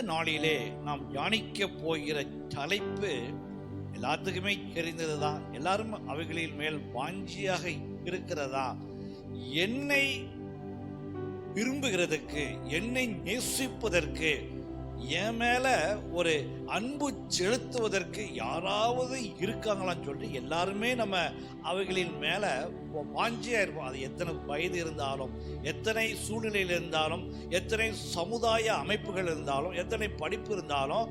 இந்த நாளிலே நாம் தியானிக்க போகிற தலைப்பு எல்லாத்துக்குமே தெரிந்ததுதான். எல்லாரும் அவைகளின் மேல் வாஞ்சியாக இருக்கிறதா? என்னை விரும்புகிறதுக்கு என்னை நேசிப்பதற்கு என் மேல ஒரு அன்பு செலுத்துவதற்கு யாராவது இருக்காங்களான்னு சொல்லிட்டு எல்லாருமே நம்ம அவைகளின் மேல வாஞ்சியா இருப்போம். அது எத்தனை வயது இருந்தாலும் எத்தனை சூழ்நிலையில் இருந்தாலும் எத்தனை சமுதாய அமைப்புகள் இருந்தாலும் எத்தனை படிப்பு இருந்தாலும்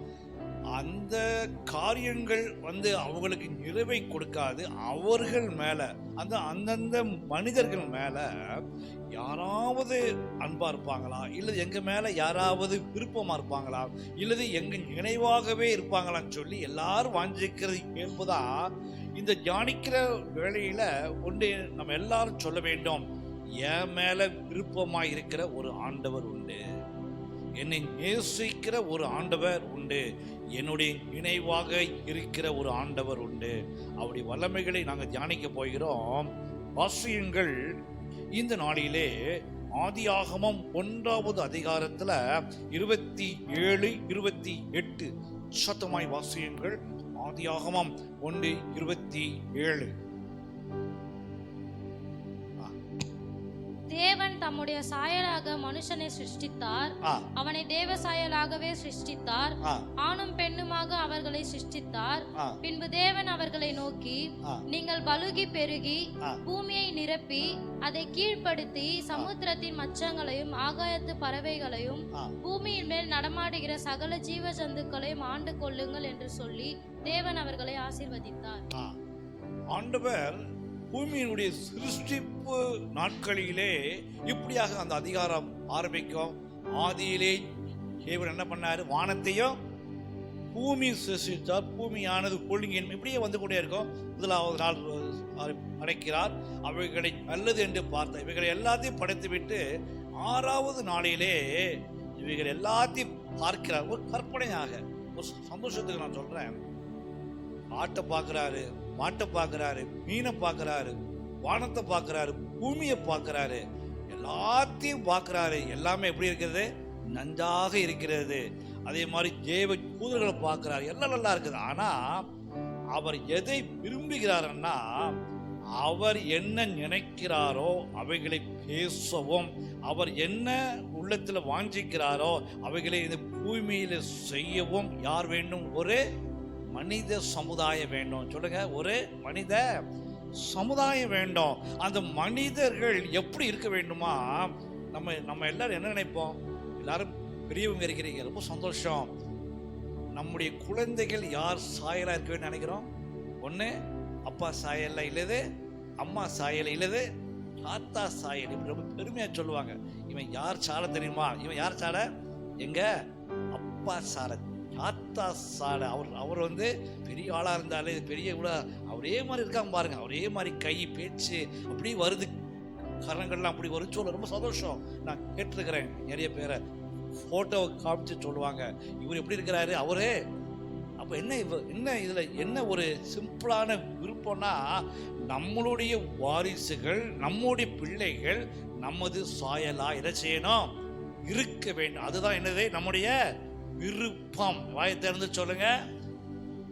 அந்த காரியங்கள் வந்து அவங்களுக்கு நிறைவை கொடுக்காது. அவர்கள் மேல அந்த அந்தந்த மனிதர்கள் மேல யாராவது அன்பா இருப்பாங்களா? இல்லது எங்க மேல யாராவது விருப்பமா இருப்பாங்களா? இல்லது எங்க நினைவாகவே இருப்பாங்களான்னு சொல்லி எல்லாரும் வாஞ்சிக்கிறது இயல்புதான் இந்த தியானிக்கிற வேளையில ஒன்று நம்ம எல்லாரும் சொல்ல வேண்டும். என் மேல விருப்பமா இருக்கிற ஒரு ஆண்டவர் உண்டு. என்னை நேசிக்கிற ஒரு ஆண்டவர் உண்டு. என்னுடைய நினைவாக இருக்கிற ஒரு ஆண்டவர் உண்டு. அவருடைய வல்லமைகளை நாங்கள் தியானிக்க போகிறோம். வாசியங்கள். இந்த நாளிலே ஆதியாகமம் ஒன்றாவது அதிகாரத்தில் இருபத்தி ஏழு இருபத்தி எட்டு சத்தமாய் வாசியங்கள். ஆதியாகமம் ஒன்று இருபத்தி ஏழு. தேவன் தம்முடைய சாயலாக மனுஷனை சிருஷ்டித்தார். அவனை தேவ சாயலாகவே சிருஷ்டித்தார். ஆணும் பெண்ணுமாக அவர்களை சிருஷ்டித்தார். பின்பு தேவன் அவர்களை நோக்கி. நீங்கள் பலுகி பெருகி. பூமியை நிரப்பி அதை கீழ்ப்படுத்தி சமுத்திரத்தின் மச்சங்களையும் ஆகாயத்து பறவைகளையும் பூமியின் மேல் நடமாடுகிற சகல ஜீவ ஜந்துக்களையும் ஆண்டு கொள்ளுங்கள் என்று சொல்லி தேவன் அவர்களை ஆசீர்வதித்தார். ஆண்டவர் பூமியினுடைய சிருஷ்டிப்பு நாட்களிலே இப்படியாக அந்த அதிகாரம் ஆரம்பிக்கும். ஆதியிலே தேவர் என்ன பண்ணார்? வானத்தையும் பூமி சிருஷ்டித்தார் பூமியானது பொழுங்கின் இப்படியே வந்து கொண்டே இருக்கும். முதலாவது நாள் அடைக்கிறார். அவைகளை நல்லது என்று பார்த்தார். இவைகளை எல்லாத்தையும் படைத்துவிட்டு ஆறாவது நாளிலே இவைகள் எல்லாத்தையும் பார்க்கிறார். ஒரு கற்பனையாக ஒரு சந்தோஷத்துக்கு நான் சொல்கிறேன் ஆட்டை பார்க்குறாரு மாட்டை பார்க்குறாரு மீனை பார்க்குறாரு வானத்தை பார்க்குறாரு பூமியை பார்க்குறாரு. எல்லாத்தையும் பார்க்குறாரு. எல்லாமே எப்படி இருக்கிறது? நன்றாக இருக்கிறது. அதே மாதிரி தேவ கூதர்களை பார்க்குறாரு. எல்லாம் நல்லா இருக்குது. ஆனால் அவர் எதை விரும்புகிறாருன்னா அவர் என்ன நினைக்கிறாரோ அவைகளை பேசவும். அவர் என்ன உள்ளத்தில் வாஞ்சிக்கிறாரோ அவைகளை இந்த பூமியில் செய்யவும் யார் வேண்டும்? ஒரு மனித சமுதாயம் வேண்டும். சொல்லுங்க ஒரு மனித சமுதாயம் வேண்டும். அந்த மனிதர்கள் எப்படி இருக்க வேண்டுமா? நம்ம நம்ம எல்லாரும் என்ன நினைப்போம்? எல்லாரும் பெரியவங்க இருக்கிறீங்க ரொம்ப சந்தோஷம். நம்முடைய குழந்தைகள் யார் சாயலாக இருக்க நினைக்கிறோம்? ஒன்று அப்பா சாயலில் இல்லது அம்மா சாயல் இல்லது தாத்தா சாயல். இப்படி ரொம்ப பெருமையாக சொல்லுவாங்க. இவன் யார் சாலை தெரியுமா? இவன் யார் சாலை? எங்க? அப்பா சாலை தாத்தா சாலை. அவர் அவர் வந்து பெரிய ஆளாக இருந்தாலே பெரிய கூட அவரே மாதிரி இருக்காங்க பாருங்க. அவரே மாதிரி கை பேச்சு அப்படி வருது. கரங்கள்லாம் அப்படி வரும் சொல்ல ரொம்ப சந்தோஷம். நான் கேட்டிருக்கிறேன் நிறைய பேரை. ஃபோட்டோவை காமிச்சு சொல்லுவாங்க. இவர் எப்படி இருக்கிறாரு? அவரே. அப்போ என்ன இவ என்ன இதில் என்ன ஒரு சிம்பிளான விருப்பம்னா நம்மளுடைய வாரிசுகள் நம்முடைய பிள்ளைகள் நமது சாயலா என்ன செய்யணும்? இருக்க வேண்டும். அதுதான் என்னது? நம்முடைய விருப்பம். வாயை திறந்து சொல்லுங்க.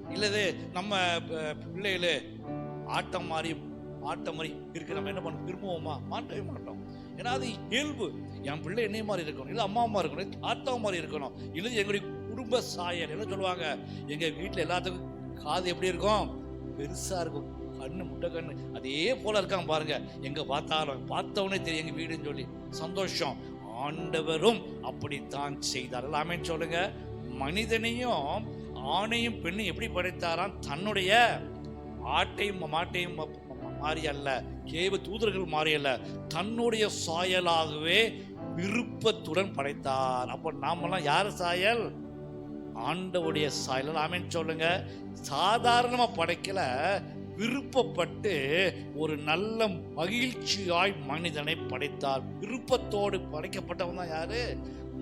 இல்லது நம்ம ப- பிள்ளைகளு ஆட்டம் மாதிரி ஆட்டம் மாதிரி இருக்கு. நம்ம என்ன பண்ண விரும்புவோமா? மாட்டவே மாட்டோம். ஏன்னா அது இயல்பு. என் பிள்ளை என்னைய மாதிரி இருக்கணும். இல்லை அம்மா அம்மா இருக்கணும். ஆத்தா மாதிரி இருக்கணும். இல்லை எங்களுடைய குடும்ப சாயல். என்ன சொல்லுவாங்க? எங்கள் வீட்டில் எல்லாத்துக்கும் காது எப்படி இருக்கும்? பெருசாக இருக்கும். கண்ணு முட்டை கண்ணு. அதே போல இருக்காங்க பாருங்க. எங்கே பார்த்தாலும் பார்த்தவனே தெரியும். எங்கள் வீடுன்னு சொல்லி. சந்தோஷம். ஆண்டவரும் அப்படித்தான் செய்தார் எல்லாமே சொல்லுங்க. மனிதனையும் ஆணையும் பெண்ணையும் எப்படி படைத்தாராம்? தன்னுடைய ஆட்டையும் மாட்டையும் மாறி அல்ல. கேவ தூதர்கள் மாறி அல்ல. தன்னுடைய சாயலாகவே விருப்பத்துடன் படைத்தார். அப்போ நாமெல்லாம் யார் சாயல்? ஆண்டவுடைய சாயல். ஆமேன்னு சொல்லுங்க. சாதாரணமாக படைக்கல. விருப்பப்பட்டு ஒரு நல்ல மகிழ்ச்சியாய் மனிதனை படைத்தார். விருப்பத்தோடு படைக்கப்பட்டவன் தான் யாரு?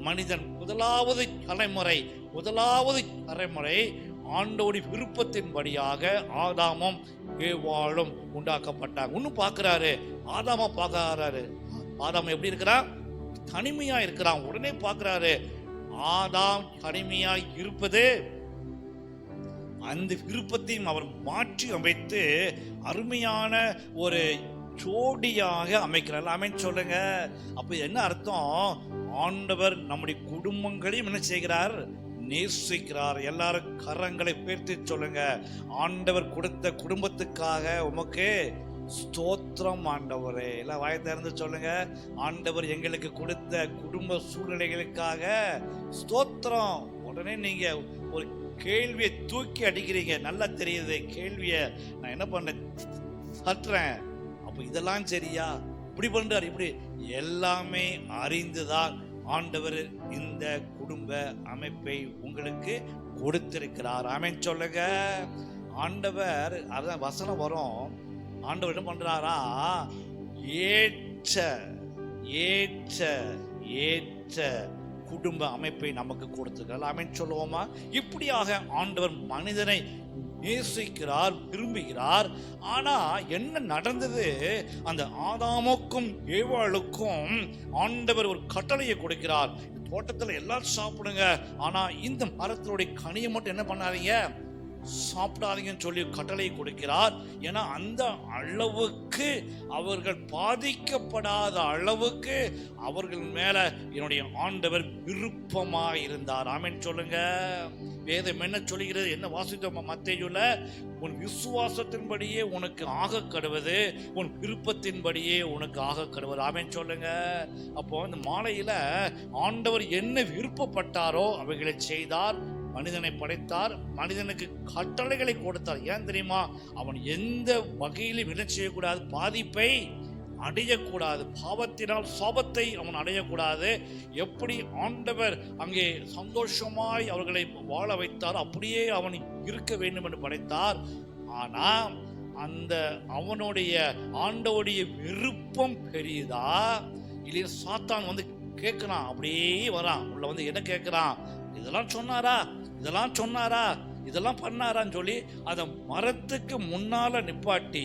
மனிதன். முதலாவது தலைமுறை முதலாவது தலைமுறை ஆண்டோடி விருப்பத்தின்படியாக ஆதாமும் ஏவாளும் உண்டாக்கப்பட்டாங்க. ஒன்றும் பார்க்குறாரு ஆதாமா பார்க்கறாரு ஆதாம் எப்படி இருக்கிறான்? தனிமையாக இருக்கிறான். உடனே பார்க்கறாரு ஆதாம் தனிமையாக இருப்பது அந்த விருப்பத்தையும் அவர் மாற்றி அமைத்து அருமையான ஒரு ஜோடியாக அமைக்கிறார். அமைன்னு சொல்லுங்க. அப்போ என்ன அர்த்தம்? ஆண்டவர் நம்முடைய குடும்பங்களையும் என்ன செய்கிறார்? நேசிக்கிறார். எல்லாரும் கரங்களை பேர்த்து சொல்லுங்க. ஆண்டவர் கொடுத்த குடும்பத்துக்காக உமக்கு ஸ்தோத்திரம் ஆண்டவரே. எல்லாம் வாய் திறந்து சொல்லுங்க. ஆண்டவர் எங்களுக்கு கொடுத்த குடும்ப சூழ்நிலைகளுக்காக ஸ்தோத்திரம். உடனே நீங்க ஒரு கேள்வியை தூக்கி அடிக்கிறீங்க. நல்லா தெரியுது. கேள்வியை நான் என்ன பண்ணேன் சற்றேன் அப்போ இதெல்லாம் சரியா? இப்படி பண்ணுறார் இப்படி. எல்லாமே அறிந்துதான் ஆண்டவர் இந்த குடும்ப அமைப்பை உங்களுக்கு கொடுத்திருக்கிறார். ஆமென் சொல்லுங்க. ஆண்டவர் அதான் வசனம் வரும். ஆண்டவர் என்ன பண்றாரா? ஏற்ற ஏற்ற ஏற்ற குடும்ப அமைப்பை நமக்கு கொடுத்திருக்கிறார் ஆமென் சொல்லுவோமா? இப்படியாக ஆண்டவர் மனிதனை நேசிக்கிறார் விரும்புகிறார். ஆனா என்ன நடந்தது? அந்த ஆதாமுக்கும் ஏவாளுக்கும் ஆண்டவர் ஒரு கட்டளையை கொடுக்கிறார். தோட்டத்தில் தோட்டத்துல எல்லாரும் சாப்பிடுங்க. ஆனா இந்த மரத்தினுடைய கனியை மட்டும் என்ன பண்ணாதீங்க? சாப்பிடாதீங்கன்னு சொல்லி கட்டளை கொடுக்கிறார். ஏன்னா அந்த அளவுக்கு அவர்கள் பாதிக்கப்படாத அளவுக்கு அவர்கள் மேல என்னுடைய ஆண்டவர் விருப்பமா இருந்தார். ஆமென் சொல்லுங்க. வேதம் என்ன சொல்லுகிறது? என்ன வாசித்தோம்? மத்தேயுல உன் விசுவாசத்தின்படியே உனக்கு ஆக கடுவது உன் விருப்பத்தின்படியே உனக்கு ஆக கடுவது. ஆமென் சொல்லுங்க. அப்போ இந்த மாலையில ஆண்டவர் என்ன விருப்பப்பட்டாரோ அவைகளை செய்தார். மனிதனை படைத்தார் மனிதனுக்கு கட்டளைகளை கொடுத்தார். ஏன் தெரியுமா? அவன் எந்த வகையிலும் என்ன செய்யக்கூடாது? பாதிப்பை அடையக்கூடாது. பாவத்தினால் சாபத்தை அவன் அடையக்கூடாது. எப்படி ஆண்டவர் அங்கே சந்தோஷமாய் அவர்களை வாழ வைத்தார் அப்படியே அவன் இருக்க வேண்டும் என்று படைத்தார். ஆனால் அந்த அவனுடைய ஆண்டவுடைய விருப்பம் பெரியதா இல்லையா? சாத்தான் வந்து கேட்குறான். அப்படியே வரான். உள்ள வந்து என்ன கேட்குறான்? இதெல்லாம் சொன்னாரா? இதெல்லாம் சொன்னாரா? இதெல்லாம் பண்ணாரான்னு சொல்லி அதை மரத்துக்கு முன்னால நிப்பாட்டி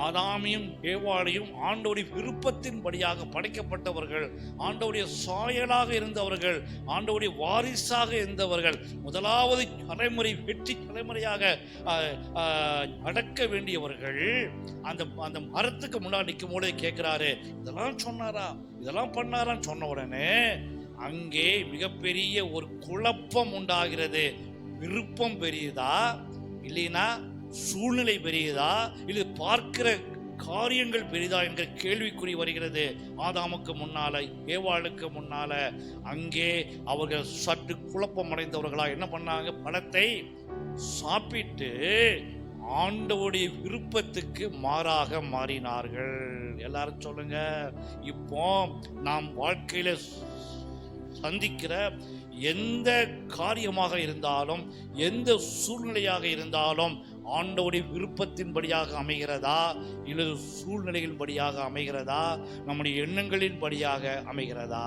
ஆதாமியும் ஏவாளையும் ஆண்டோடைய விருப்பத்தின்படியாக படைக்கப்பட்டவர்கள் ஆண்டோடைய சாயலாக இருந்தவர்கள் ஆண்டோடைய வாரிசாக இருந்தவர்கள் முதலாவது தலைமுறை வெற்றி தலைமுறையாக அடக்க நடக்க வேண்டியவர்கள் அந்த அந்த மரத்துக்கு முன்னாடி நிற்கும் போதே கேட்குறாரு இதெல்லாம் சொன்னாரா? இதெல்லாம் பண்ணாரான்னு சொன்ன உடனே அங்கே மிகப்பெரிய ஒரு குழப்பம் உண்டாகிறது. விருப்பம் பெரியதா? இல்லைன்னா சூழ்நிலை பெரியதா? இல்லை பார்க்கிற காரியங்கள் பெரிதா என்கிற கேள்விக்குறி வருகிறது. ஆதாமுக்கு முன்னால ஏவாளுக்கு முன்னால அங்கே அவர்கள் சற்று குழப்பம் அடைந்தவர்களா என்ன பண்ணாங்க? பழத்தை சாப்பிட்டு ஆண்டவுடைய விருப்பத்துக்கு மாறாக மாறினார்கள். எல்லாரும் சொல்லுங்க. இப்போ நாம் வாழ்க்கையில சந்திக்கிற எந்த காரியமாக இருந்தாலும் எந்த சூழ்நிலையாக இருந்தாலும் ஆண்டவுடைய விருப்பத்தின்படியாக அமைகிறதா? இல்லது சூழ்நிலையின்படியாக அமைகிறதா? நம்முடைய எண்ணங்களின்படியாக அமைகிறதா?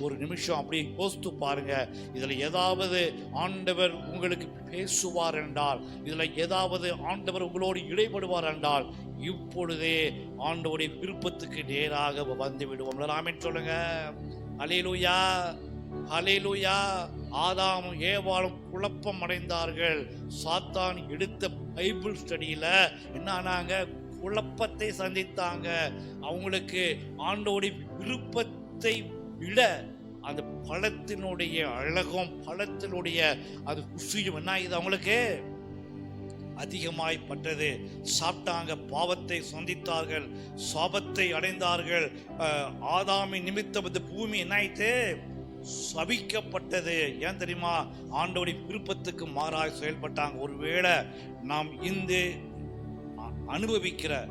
ஒரு நிமிஷம் அப்படியே யோசித்து பாருங்க. இதில் ஏதாவது ஆண்டவர் உங்களுக்கு பேசுவார் என்றால் இதில் ஏதாவது ஆண்டவர் உங்களோடு இடைப்படுவார் என்றால் இப்பொழுதே ஆண்டவருடைய விருப்பத்துக்கு நேராக வந்து விடுவோம். ராமன் சொல்லுங்க. அலையிலூயா அலையிலூயா ஆதாமும் ஏவாளும் குழப்பம் அடைந்தார்கள் சாத்தான் எடுத்த பைபிள் ஸ்டடியில் என்ன ஆனாங்க? குழப்பத்தை சந்தித்தாங்க. அவங்களுக்கு ஆண்டோடைய விருப்பத்தை விட அந்த பழத்தினுடைய அழகும் பழத்தினுடைய அது குசியும் என்ன ஆகுது அவங்களுக்கு? அதிகமாய் பட்டது. சாப்பிட்டாங்க பாவத்தை சந்தித்தார்கள் சாபத்தை அடைந்தார்கள். ஆதாமி நிமித்தம் இந்த பூமி என்ன ஆயிட்டு சபிக்கப்பட்டது. ஏன் தெரியுமா? ஆண்டோடைய விருப்பத்துக்கு மாறாய் செயல்பட்டாங்க. ஒருவேளை நாம் இந்த அனுபவிக்கிற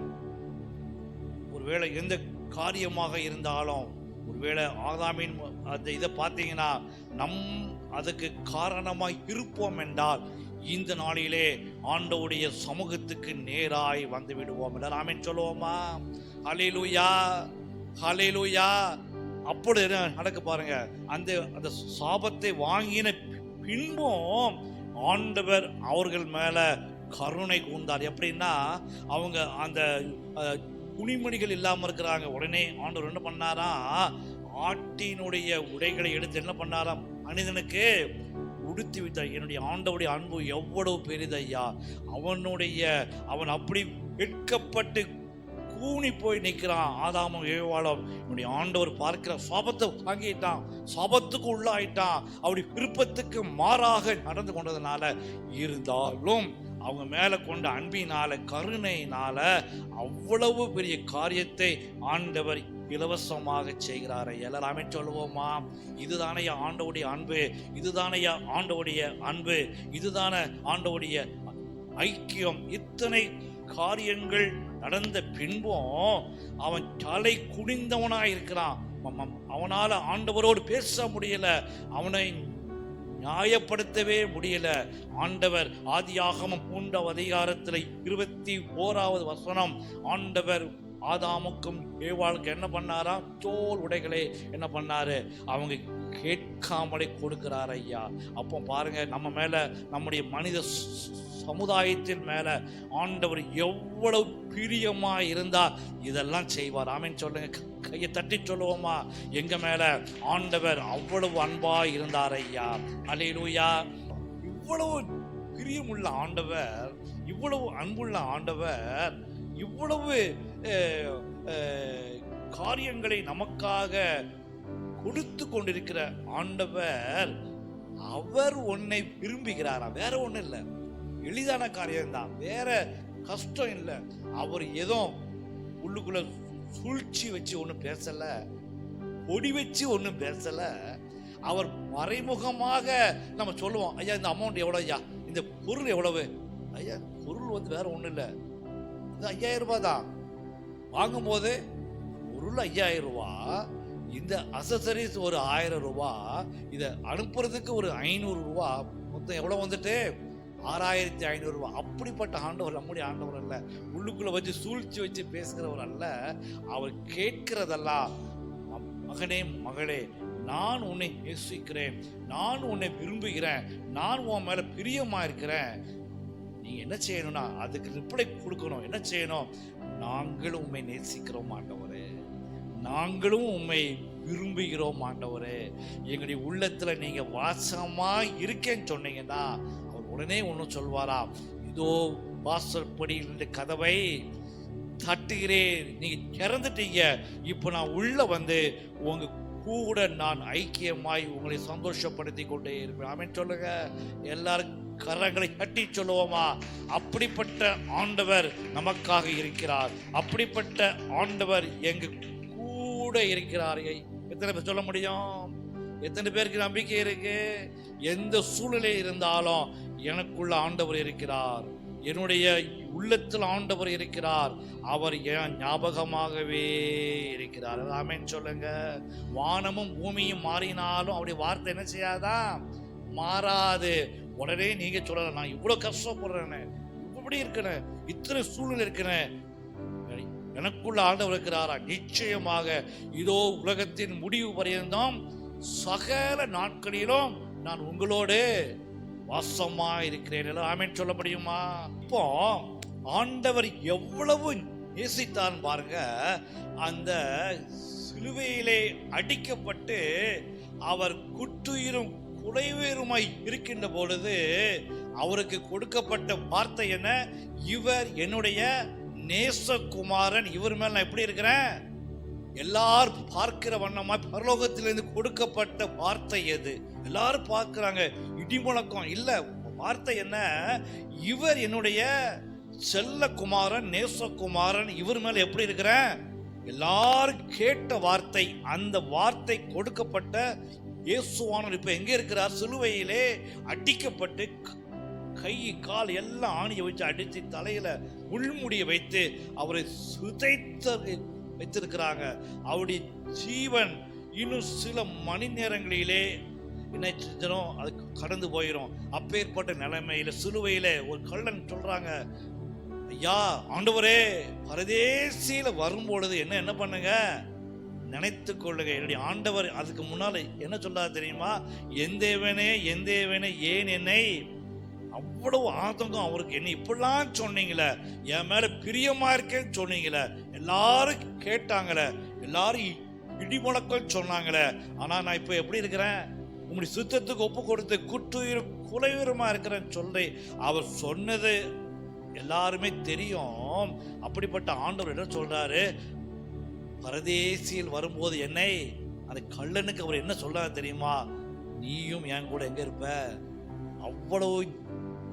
ஒருவேளை எந்த காரியமாக இருந்தாலும் ஒருவேளை ஆதாமின் அந்த இதை பார்த்தீங்கன்னா நம் அதுக்கு காரணமாக இருப்போம் என்றால் இந்த நாளிலே ஆண்டவுடைய சமூகத்துக்கு நேராய் வந்து விடுவோம் என்றால் ஆமென் சொல்லுவோமா? ஹalleluya ஹalleluya. அப்படி நடக்க பாருங்க. அந்த அந்த சாபத்தை வாங்கின பின்பும் ஆண்டவர் அவர்கள் மேல கருணை கூர்ந்தார். எப்படின்னா அவங்க அந்த துணிமணிகள் இல்லாமல் இருக்கிறாங்க. உடனே ஆண்டவர் என்ன பண்ணாரா? ஆட்டினுடைய உடைகளை எடுத்து என்ன பண்ணாராம் மனிதனுக்கு உடுத்தி வைத்தார் என்னுடைய ஆண்டவுடைய அன்பு எவ்வளவு பெரிதையா அவனுடைய அவன் அப்படி வெட்கப்பட்டு ஊனி போய் நிற்கிறான். ஆதாமும் ஏவாளும் என்னுடைய ஆண்டவர் பார்க்கிற சாபத்தை வாங்கிட்டான் சாபத்துக்கு உள்ளாயிட்டான். அப்படி விருப்பத்துக்கு மாறாக நடந்து கொண்டதுனால இருந்தாலும் அவங்க மேலே கொண்ட அன்பினால கருணையினால அவ்வளவு பெரிய காரியத்தை ஆண்டவர் இலவசமாக செய்கிறார். எல்லாருமே சொல்லுவோமா? இதுதானே ஆண்டவுடைய அன்பு. இதுதானே ஆண்டவுடைய அன்பு. இதுதானே ஆண்டவுடைய ஐக்கியம். இத்தனை காரியங்கள் நடந்த பின்பும் அவன் தலை குனிந்தவனாக இருக்கிறான். அவனால் ஆண்டவரோடு பேச முடியல. அவனை நியாயப்படுத்தவே முடியல. ஆண்டவர் ஆதியாகமம் மூன்றாவது அதிகாரத்தில் இருபத்தி ஓராவது வசனம் ஆண்டவர் ஆதாமுக்கும் ஏவாளுக்கு என்ன பண்ணாரா? தோல் உடைகளை என்ன பண்ணாரு? அவங்க கேட்காமலே கொடுக்கிறார் ஐயா. அப்போ பாருங்க நம்ம மேல நம்முடைய மனித சமுதாயத்தின் மேல ஆண்டவர் எவ்வளவு பிரியமா இருந்தா இதெல்லாம் செய்வார். ஆமென் சொல்லுங்க. கையை தட்டி சொல்லுவோமா? எங்க மேல ஆண்டவர் அவ்வளவு அன்பா இருந்தார் ஐயா. அலையிலூயா இவ்வளவு பிரியமுள்ள ஆண்டவர் இவ்வளவு அன்புள்ள ஆண்டவர் இவ்வளவு காரியங்களை நமக்காக கொடுத்து கொண்டிருக்கிற ஆண்டவர் அவர் உன்னை விரும்புகிறாரா? வேற ஒன்றும் இல்லை. எளிதான காரியம்தான். வேற கஷ்டம் இல்லை. அவர் ஏதோ உள்ளுக்குள்ள சூழ்ச்சி வச்சு ஒன்றும் பேசலை பொடி வச்சு ஒன்றும் பேசலை. அவர் மறைமுகமாக நம்ம சொல்லுவோம் ஐயா இந்த அமௌண்ட் எவ்வளோ ஐயா? இந்த பொருள் எவ்வளவு? ஐயா பொருள் வந்து வேற ஒன்றும் இல்லை. இது ஐயாயிரம் ரூபாய் தான் வாங்கும்போது பொருள் ஐயாயிரம் ரூபா இந்த அசசரிஸ் ஒரு ஆயிரம் ரூபா இதை அனுப்புறதுக்கு ஒரு ஐநூறு ரூபா மொத்தம் எவ்வளோ வந்துட்டு? ஆறாயிரத்தி ஐநூறு அப்படிப்பட்ட ஆண்டவர் நம்முடைய ஆண்டவர் அல்ல. உள்ளுக்குள்ளே வச்சு சூழ்ச்சி வச்சு பேசுகிறவர் அல்ல. அவர் கேட்கிறதெல்லாம் மகனே மகளே நான் உன்னை நேசிக்கிறேன். நான் உன்னை விரும்புகிறேன். நான் உன் மேலே பிரியமாக இருக்கிறேன். நீ என்ன செய்யணும்னா அதுக்கு ரிப்ளை கொடுக்கணும். என்ன செய்யணும்? நாங்களும் உண்மை நேசிக்கிறோம் ஆண்டவரே. நாங்களும் உண்மை விரும்புகிறோம் ஆண்டவரே. எங்களுடைய உள்ளத்துல நீங்க வாசமா இருக்கேன்னு சொன்னீங்கன்னா அவர் உடனே ஒன்றும் சொல்வாரா? இதோ வாசற்படியில் நின்று கதவை தட்டுகிறேன். நீங்க திறந்துட்டீங்க. இப்போ நான் உள்ள வந்து உங்க கூட நான் ஐக்கியமாய் உங்களை சந்தோஷப்படுத்தி கொண்டே இருப்பேன். ஆமென் சொல்லுங்க. எல்லாருக்கும் கரங்களை கட்டி சொல்லுவோமா? அப்படிப்பட்ட ஆண்டவர் நமக்காக இருக்கிறார். அப்படிப்பட்ட ஆண்டவர் எங்க கூட இருக்கிறார். எத்தனை பேர் சொல்ல முடியும்? எத்தனை பேருக்கு நம்பிக்கை இருக்கு? எந்த சூழ்நிலை இருந்தாலும் எனக்குள்ள ஆண்டவர் இருக்கிறார். என்னுடைய உள்ளத்தில் ஆண்டவர் இருக்கிறார். அவர் என் ஞாபகமாகவே இருக்கிறார். ஆமென் சொல்லுங்க. வானமும் பூமியும் மாறினாலும் அவருடைய வார்த்தை என்ன செய்யாதா? மாறாது. உடனே நீங்க சொல்லலாம் நான் இவ்வளவு கஷ்டப்படுறேன்னு இப்படி இருக்கிறேன் இத்தனை சூழ்நிலை இருக்கிறேன் எனக்குள்ள ஆண்டவர் இருக்கிறாரா? நிச்சயமாக. இதோ உலகத்தின் முடிவு பரியந்தம். சகல நாட்களிலும் நான் உங்களோடு வாசமா இருக்கிறேன் எல்லாம் ஆமென் சொல்ல முடியுமா? இப்போ ஆண்டவர் எவ்வளவு நேசித்தான் பாருங்க. அந்த சிலுவையிலே அடிக்கப்பட்டு அவர் குட்டுயிரும் குலைவேறுமாய் இருக்கின்ற பொழுது அவருக்கு கொடுக்கப்பட்ட வார்த்தை என்ன? இவர் என்னுடைய நேசகுமாரன். இவர் மேல் நான் எப்படி இருக்கிறேன்? எல்லாரும் பார்க்கிற வண்ணமாய் பரலோகத்திலிருந்து கொடுக்கப்பட்ட வார்த்தை எது? எல்லாரும் பார்க்குறாங்க. இடி முழக்கம். இல்லை வார்த்தை என்ன? இவர் என்னுடைய செல்லகுமாரன் நேசகுமாரன். இவர் மேல் எப்படி இருக்கிறேன்? எல்லாரும் கேட்ட வார்த்தை அந்த வார்த்தை கொடுக்கப்பட்ட இயேசுவானவர் இப்போ எங்கே இருக்கிறார்? சிலுவையிலே அடிக்கப்பட்டு கை கால் எல்லாம் ஆணியை வச்சு அடித்து தலையில் முள்முடியை வைத்து அவரை சுதைத்த வைத்திருக்கிறாங்க. அவருடைய ஜீவன் இன்னும் சில மணி நேரங்களிலே என்ன செஞ்சிடும் அது கடந்து போயிடும் அப்பேற்பட்ட நிலைமையில் சிலுவையில் ஒரு கள்ளன் சொல்கிறாங்க ஐயா ஆண்டவரே பரதேசியில் வரும்பொழுது என்ன என்ன பண்ணுங்க? நினைத்து கொள்ளுங்க. என்னுடைய ஆண்டவர் அதுக்கு முன்னால் என்ன சொல்றாரு தெரியுமா? எந்தேவனே எந்தேவனே ஏன் என்னை? அவ்வளவு ஆதங்கம் அவருக்கு. என்ன இப்படிலாம் சொன்னீங்களே என் மேலே பிரியமா இருக்கேன்னு சொன்னீங்களே எல்லாரும் கேட்டாங்களே எல்லாரும் இ- இடிமுழக்கம் சொன்னாங்களே ஆனால் நான் இப்போ எப்படி இருக்கிறேன்? உங்களுடைய சுத்தத்துக்கு ஒப்பு கொடுத்து குற்றுயிர் குலையுரமாக இருக்கிறேன்னு சொல்லி அவர் சொன்னது எல்லாருமே தெரியும். அப்படிப்பட்ட ஆண்டவர் என்ன சொல்றாரு? பரதேசியில் வரும்போது என்னை அந்த கள்ளனுக்கு அவர் என்ன சொல்றாரு தெரியுமா? நீயும் என் கூட எங்க இருப்ப? அவ்வளவு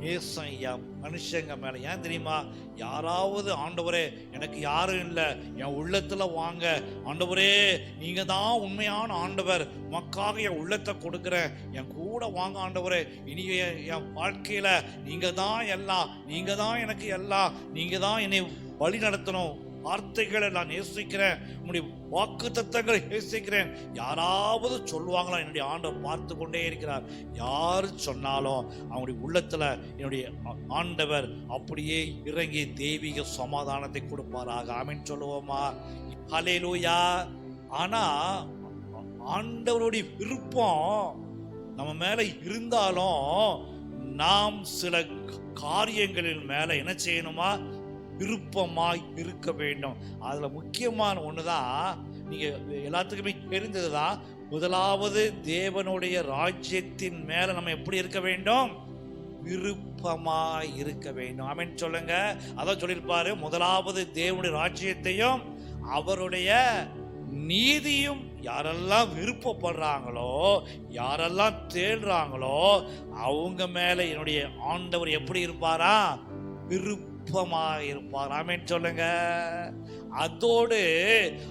ஏசம் ஐயா மனுஷங்க மேல. ஏன் தெரியுமா? யாராவது ஆண்டவரே எனக்கு யாரும் இல்லை. என் உள்ளத்துல வாங்க. ஆண்டவரே நீங்க தான் உண்மையான ஆண்டவர். மக்காக என் உள்ளத்தை கொடுக்குறேன். என் கூட வாங்க ஆண்டவரே. இனி என் வாழ்க்கையில் வாழ்க்கையில நீங்க தான் எல்லாம் நீங்க தான் எனக்கு எல்லாம் நீங்க தான் என்னை வழி நடத்தணும். வார்த்தைகளை நான் நேசிக்கிறேன். உன்னுடைய வாக்கு தத்தங்களை நேசிக்கிறேன். யாராவது சொல்லுவாங்களா என்னுடைய ஆண்டை பார்த்து கொண்டே இருக்கிறார். யார் சொன்னாலும் அவனுடைய உள்ளத்தில் என்னுடைய ஆண்டவர் அப்படியே இறங்கி தெய்வீக சமாதானத்தை கொடுப்பாராக. ஆமென் சொல்லுவோமா? ஹலே லூயா ஆனால் ஆண்டவருடைய விருப்பம் நம்ம மேலே இருந்தாலும் நாம் சில காரியங்களின் மேலே என்ன செய்யணுமா? விருப்பமாய் இருக்க வேண்டும். அதில் முக்கியமான ஒன்று தான் நீங்கள் எல்லாத்துக்குமே தெரிந்ததுதான் முதலாவது தேவனுடைய ராஜ்யத்தின் மேலே நம்ம எப்படி இருக்க வேண்டும்? விருப்பமாய் இருக்க வேண்டும். அமைன் சொல்லுங்க. அதான் சொல்லியிருப்பாரு முதலாவது தேவனுடைய ராஜ்யத்தையும் அவருடைய நீதியும் யாரெல்லாம் விருப்பப்படுறாங்களோ யாரெல்லாம் தேடுறாங்களோ அவங்க மேலே என்னுடைய ஆண்டவர் எப்படி இருப்பாரா? விருப்பமாக இருப்பார் ஆமேன் சொல்லுங்க. அதோடு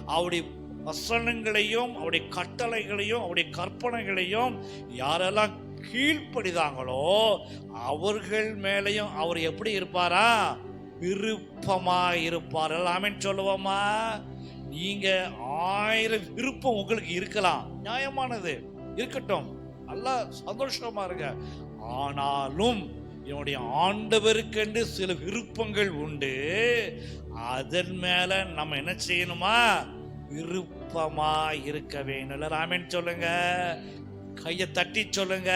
அவருடைய வசனங்களையும் அவருடைய கட்டளைகளையும் அவருடைய கற்பனைகளையும் யாரெல்லாம் கீழ்ப்படிதாங்களோ அவர்கள் மேலையும் அவர் எப்படி இருப்பாரா? விருப்பமாக இருப்பார் ஆமென் சொல்லுவோமா? நீங்க ஆயிரம் விருப்பம் உங்களுக்கு இருக்கலாம். நியாயமானது. இருக்கட்டும். நல்லா சந்தோஷமா இருங்க. ஆனாலும் என்னுடைய ஆண்டவருக்கென்று சில விருப்பங்கள் உண்டு. அதன் மேல நம்ம என்ன செய்யணுமா? விருப்பமா இருக்க வேணும் இல்ல ராமன் சொல்லுங்க. கையை தட்டி சொல்லுங்க.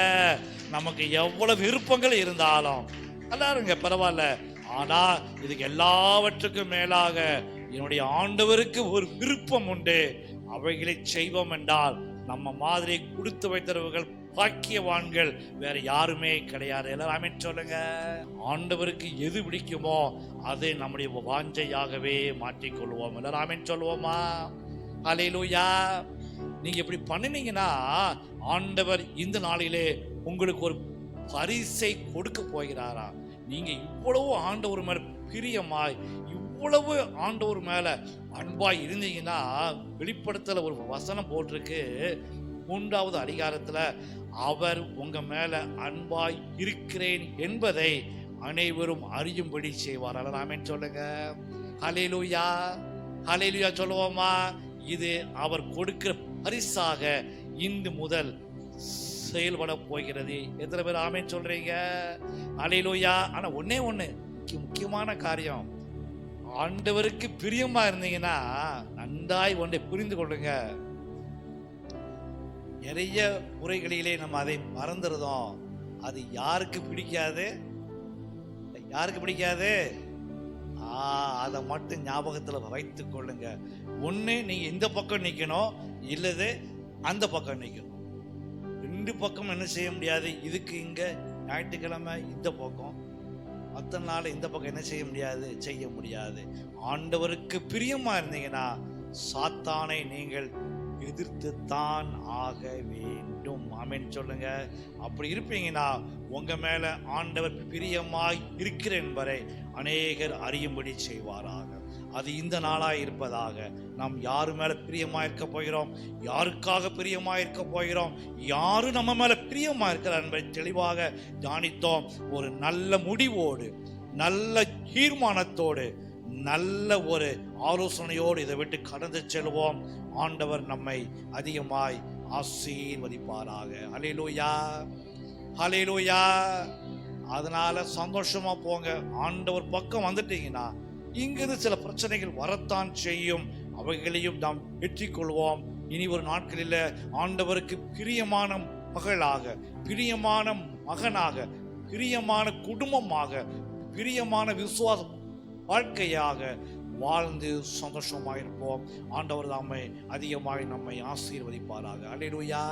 நமக்கு எவ்வளவு விருப்பங்கள் இருந்தாலும். நல்லா இருங்க பரவாயில்ல. ஆனா இதுக்கு எல்லாவற்றுக்கும் மேலாக என்னுடைய ஆண்டவருக்கு ஒரு விருப்பம் உண்டு. அவைகளை செய்வோம் என்றால் நம்ம மாதிரி கொடுத்து வைத்தவர்கள் பாக்கியவான்கள் வேற யாருமே கிடையாது. எல்லாருமே சொல்லுங்க. ஆண்டவருக்கு எது பிடிக்குமோ அதை நம்முடைய வாஞ்சையாகவே மாற்றிக்கொள்வோம். எல்லாருமே சொல்லுவோமா? அலையிலூயா நீங்க இப்படி பண்ணினீங்கன்னா ஆண்டவர் இந்த நாளிலே உங்களுக்கு ஒரு பரிசை கொடுக்க போகிறாரா? நீங்க இவ்வளவு ஆண்டவர் மேல பிரியமாய் இவ்வளவு ஆண்டவர் மேல அன்பாய் இருந்தீங்கன்னா வெளிப்படுத்தல ஒரு வசனம் போட்டிருக்கு. மூன்றாவது அதிகாரத்துல அவர் உங்க மேல அன்பாய் இருக்கிறேன் என்பதை அனைவரும் அறியும்படி செய்வார். ஆமென் சொல்லுங்க. ஹalleluya. ஹalleluya சொல்லுவோமா? இது அவர் கொடுக்கிற பரிசாக இன்று முதல் செயல்பட போகிறது. எத்தனை பேர் ஆமென் சொல்றீங்க? அலையிலோயா ஆனா ஒன்னே ஒண்ணு முக்கியமான காரியம். ஆண்டவருக்கு பிரியமா இருந்தீங்கன்னா நன்றாய் ஒன்றை புரிந்து கொள்ளுங்க. நிறைய முறைகளிலே நம்ம அதை மறந்துடுறோம். அது யாருக்கு பிடிக்காது? யாருக்கு பிடிக்காது? ஆ அதை மட்டும் ஞாபகத்தில் வைத்து கொள்ளுங்க. ஒன்று நீங்கள் இந்த பக்கம் நிற்கணும் இல்லது அந்த பக்கம் நிற்கணும் ரெண்டு பக்கம் என்ன செய்ய முடியாது? இதுக்கு இங்கே ஞாயிற்றுக்கிழமை இந்த பக்கம். மற்ற நாள் இந்த பக்கம் என்ன செய்ய முடியாது? செய்ய முடியாது. ஆண்டவருக்கு பிரியமாக இருந்தீங்கன்னா சாத்தானை நீங்கள் எதிர்த்துத்தான் ஆக வேண்டும். ஆமேன்னு சொல்லுங்க. அப்படி இருப்பீங்கன்னா உங்க மேல ஆண்டவர் பிரியமாய் இருக்கிற என்பதை அநேகர் அறியும்படி செய்வாராக. அது இந்த நாளாக இருப்பதாக நாம் யாரு மேல பிரியமாக இருக்க போகிறோம்? யாருக்காக பிரியமாக இருக்க போகிறோம்? யாரு நம்ம மேல பிரியமாக இருக்கிறார் என்பதை தெளிவாக தியானித்தோம். ஒரு நல்ல முடிவோடு நல்ல தீர்மானத்தோடு நல்ல ஒரு ஆலோசனையோடு இதை விட்டு கடந்து செல்வோம். ஆண்டவர் நம்மை அதிகமாய் ஆசீர்வதிப்பாராக. ஹalleluya. ஹalleluya. அதனால சந்தோஷமா போங்க. ஆண்டவர் பக்கம் வந்துட்டீங்கன்னா இங்கிருந்து சில பிரச்சனைகள் வரத்தான் செய்யும். அவைகளையும் நாம் வெற்றி கொள்வோம் இனி ஒரு நாட்களில் ஆண்டவருக்கு பிரியமான மகளாக பிரியமான மகனாக பிரியமான குடும்பமாக பிரியமான விசுவாச வாழ்க்கையாக வாழ்ந்து சந்தோஷமாயிருப்போம். ஆண்டவர் தாமை அதிகமாக நம்மை ஆசீர்வதிப்பாராக. அல்லேலூயா